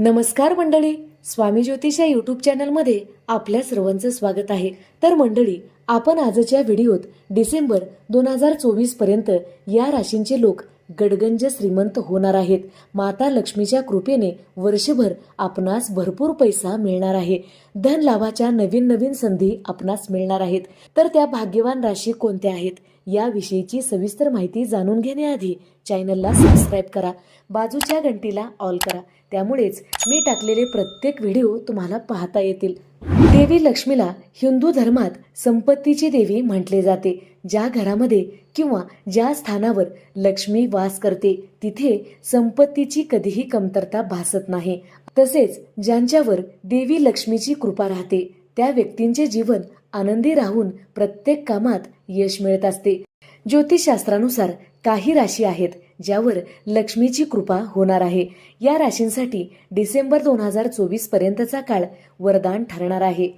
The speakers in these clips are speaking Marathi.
नमस्कार मंडळी स्वामी ज्योतिष या यूट्यूब चॅनलमध्ये आपल्या सर्वांचं स्वागत आहे. तर मंडळी आपण आजच्या व्हिडिओत डिसेंबर दोन हजार चोवीसपर्यंत या राशींचे लोक गडगंज श्रीमंत होणार आहेत. माता लक्ष्मीच्या कृपेने वर्षभर आपणास भरपूर पैसा मिळणार आहे. धन लाभाच्या नवीन नवीन संधी आपणास मिळणार आहेत. तर त्या भाग्यवान राशी कोणत्या आहेत? याविषयीची सविस्तर माहिती जाणून घेण्याआधी चॅनलला सबस्क्राईब करा बाजूच्या घंटीला ऑल करा. त्यामुळेच मी टाकलेले प्रत्येक व्हिडिओ तुम्हाला पाहता येतील. देवी लक्ष्मीला हिंदू धर्मात संपत्तीची देवी म्हटले जाते ज्या घरामध्ये किंवा ज्या स्थानावर लक्ष्मी वास करते तिथे संपत्तीची कधीही कमतरता भासत नाही. तसेच ज्यांच्यावर देवी लक्ष्मीची कृपा राहते त्या व्यक्तींचे जीवन आनंदी राहून प्रत्येक कामात यश मिळत असते. ज्योतिषशास्त्रानुसार काही राशी आहेत ज्यावर लक्ष्मीची कृपा होणार आहे. या राशींसाठी डिसेंबर दोन हजार चोवीस पर्यंतचा काळ वरदान ठरणार आहे.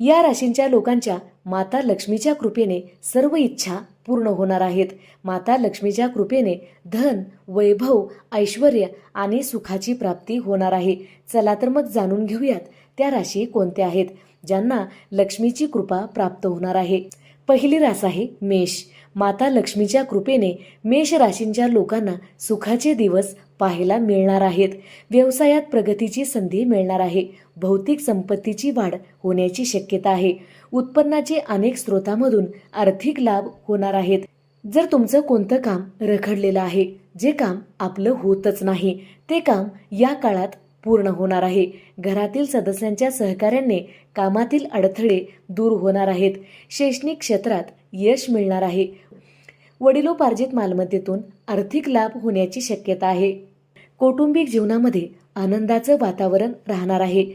या राशींच्या लोकांच्या माता लक्ष्मीच्या कृपेने सर्व इच्छा पूर्ण होणार आहेत. माता लक्ष्मीच्या कृपेने धन वैभव ऐश्वर आणि सुखाची प्राप्ती होणार आहे. चला तर मग जाणून घेऊयात त्या राशी कोणत्या आहेत. ज्यांना लक्ष्मीची कृपा प्राप्त होणार आहे. पहिली रास आहे मेष. माता लक्ष्मीच्या कृपेने मेष राशींच्या लोकांना सुखाचे दिवस पाहायला मिळणार आहेत. व्यवसायात प्रगतीची संधी मिळणार आहे. भौतिक संपत्तीची वाढ होण्याची शक्यता आहे. उत्पन्नाचे अनेक स्रोतामधून आर्थिक लाभ होणार आहेत. जर तुमचं कोणतं काम रखडलेलं आहे जे काम आपलं होतच नाही ते काम या काळात पूर्ण होणार आहे. घरातील सदस्यांच्या सहकार्याने कामातील अडथळे दूर होणार आहेत. शैक्षणिक क्षेत्रात यश मिळणार आहे. वडिलोपार्जित मालमत्तेतून आर्थिक लाभ होण्याची शक्यता आहे. कौटुंबिक जीवनामध्ये आनंदाचं वातावरण राहणार आहे.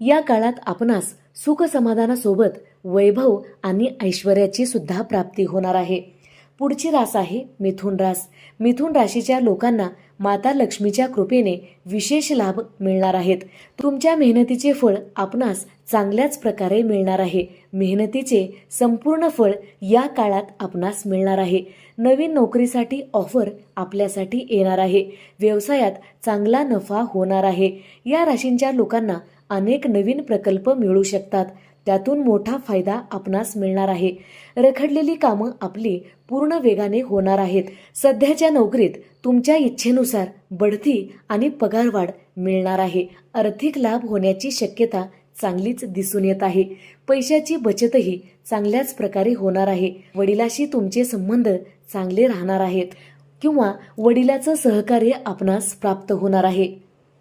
या काळात आपणास सुख समाधानासोबत वैभव आणि ऐश्वर्याची सुद्धा प्राप्ती होणार आहे. पुढची रास आहे मिथुन रास. मिथुन राशीच्या लोकांना माता लक्ष्मीच्या कृपेने विशेष लाभ मिळणार आहेत. तुमच्या मेहनतीचे फळ आपणास चांगल्याच प्रकारे मिळणार आहे. मेहनतीचे संपूर्ण फळ या काळात आपणास मिळणार आहे. नवीन नोकरीसाठी ऑफर आपल्यासाठी येणार आहे. व्यवसायात चांगला नफा होणार आहे. या राशींच्या लोकांना अनेक नवीन प्रकल्प मिळू शकतात. त्यातून मोठा फायदा आपणास मिळणार आहे. रखडलेली कामं आपली पूर्ण वेगाने होणार आहेत. सध्याच्या नोकरीत तुमच्या इच्छेनुसार बढती आणि पगारवाढ मिळणार आहे. आर्थिक लाभ होण्याची शक्यता चांगलीच दिसून येत आहे. पैशाची बचतही चांगल्याच प्रकारे होणार आहे. वडिलाशी तुमचे संबंध चांगले राहणार आहेत किंवा वडिलाचं सहकार्य आपणास प्राप्त होणार आहे.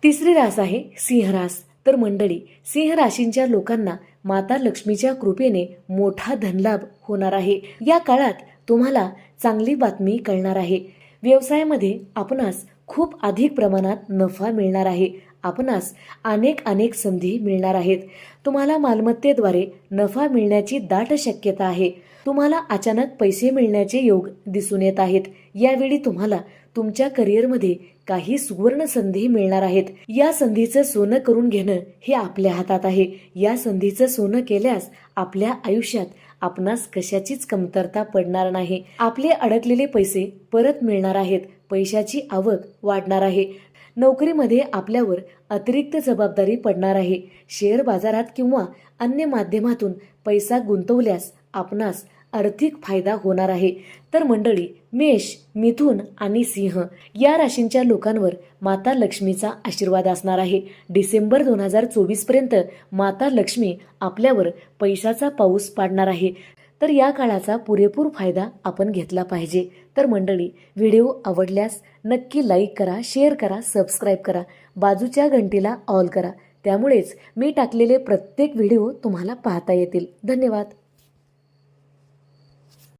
तिसरी रास आहे सिंह रास तर मंडळी सिंह राशींच्या लोकांना माता लक्ष्मीच्या कृपेने मोठा धनलाभ होणार आहे. या काळात तुम्हाला चांगली बातमी कळणार आहे. व्यवसायामध्ये आपणास खूप अधिक प्रमाणात नफा मिळणार आहे. आपणास अनेक अनेक संधी मिळणार आहेत. तुम्हाला मालमत्तेद्वारे नफा मिळण्याची दाट शक्यता आहे. तुम्हाला अचानक पैसे मिळण्याचे योग दिसून येत आहेत. यावेळी तुम्हाला तुमच्या करिअरमध्ये काही सुवर्ण संधी मिळणार आहेत. या संधीचं सोनं करून घेणं हे आपल्या हातात आहे. या संधीचं सोनं केल्यास आपल्या आयुष्यात आपणास कशाचीच कमतरता पडणार नाही. आपले अडकलेले पैसे परत मिळणार आहेत. पैशाची आवक वाढणार आहे. नोकरीमध्ये आपल्यावर अतिरिक्त जबाबदारी पडणार आहे. शेअर बाजारात किंवा अन्य माध्यमातून पैसा गुंतवल्यास आपणास आर्थिक फायदा होणार आहे. तर मंडळी मेष मिथुन आणि सिंह या राशींच्या लोकांवर माता लक्ष्मीचा आशीर्वाद असणार आहे. डिसेंबर दोन हजार चोवीसपर्यंत माता लक्ष्मी आपल्यावर पैशाचा पाऊस पाडणार आहे. तर या काळाचा पुरेपूर फायदा आपण घेतला पाहिजे. तर मंडळी व्हिडिओ आवडल्यास नक्की लाईक करा शेअर करा सबस्क्राईब करा. बाजूच्या घंटीला ऑल करा. त्यामुळेच मी टाकलेले प्रत्येक व्हिडिओ तुम्हाला पाहता येतील. धन्यवाद.